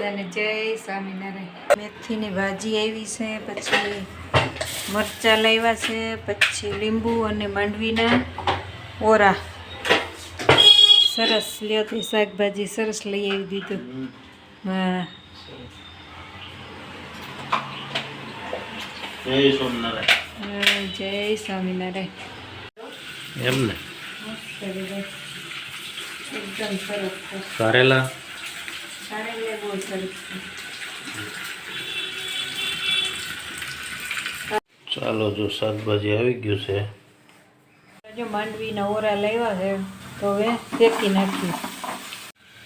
બધાને જય સ્વામિનારાયણ. મેથીની ભાજી આવી છે પછી મરચાં લાવ્યા છે પછી લીંબુ અને માંડવીના ઓરા. સરસ લ્યો તે શાકભાજી સરસ લઈ આવી દીધું. હા. જય સ્વામિનારાયણ. જય સ્વામિનારાયણ. એમ ને એકદમ સરસ કારેલા કારેલા બહુ સરસ છે ચાલો, જો શાકભાજી આવી ગયું છે. જો માંડવીના ઓરા લાવ્યા છે, તો હવે શેકી નાખીએ.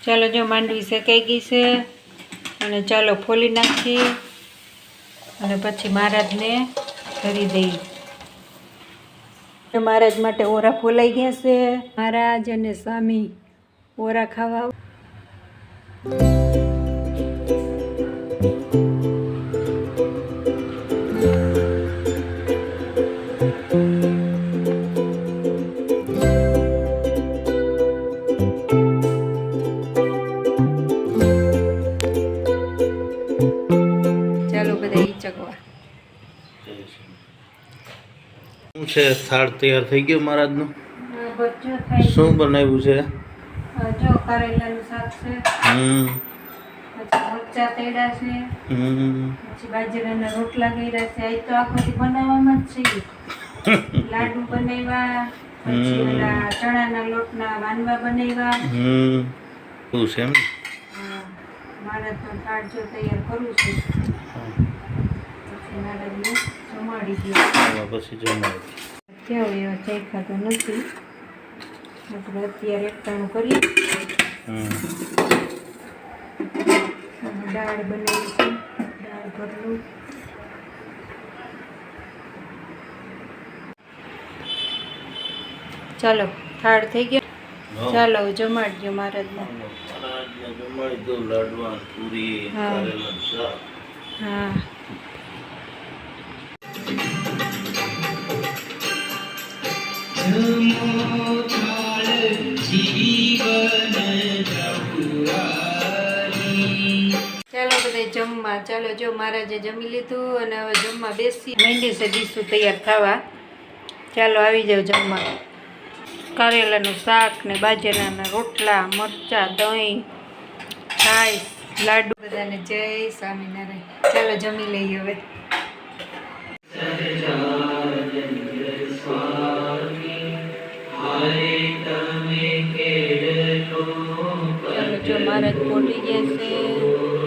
ચાલો, જો માંડવી શેકાઈ ગઈ છે, અને ચાલો ફોલી નાખીએ, અને પછી મહારાજને ધરી દઈએ. મહારાજ માટે ઓરા ફોલાઈ ગયા છે. મહારાજ અને સ્વામી ઓરા ખાવા શું છે? થાળ તૈયાર થઈ ગયો મહારાજનો? શું બનાવ્યું છે? જો કારેલાનું શાક છે. હમ. મરચા તેડા છે. હમ. પછી બાજરાના રોટલા કર્યા છે. આ તો આખો બનાવવામાં જ છે. લાડુ બનાવ્યા પછી ઓલા ચણાના લોટના વાનવા બનાવ્યા. હમ. શું છે એમ મહારાજનો થાળ જો તૈયાર કરું છું. પછી મહારાજને જમાડી આમાં પછી જમાડું કેવું એવા ચાઈ તો નથી. આપણે અત્યારે એકટાણું કરીએ. દાળ બનાવી છે. દાળ ભરલું ચાલો થાળ થઈ ગયો. ચાલો જમાડજો મહારાજ જમાડી દો લાડવા પૂરી હા. ચાલો બધા જમવા, ચાલો જો મહારાજે જમી લીધું અને હવે જમવા બેસી માંડી છે, ડીશું તૈયાર થવા ચાલો આવી જાવ જમવા. કારેલાનું શાક ને બાજરાના રોટલા, મરચાં, દહીં છાશ લાડુ. બધાને જય સ્વામિનારાયણ. ચાલો જમી લઈએ હવે.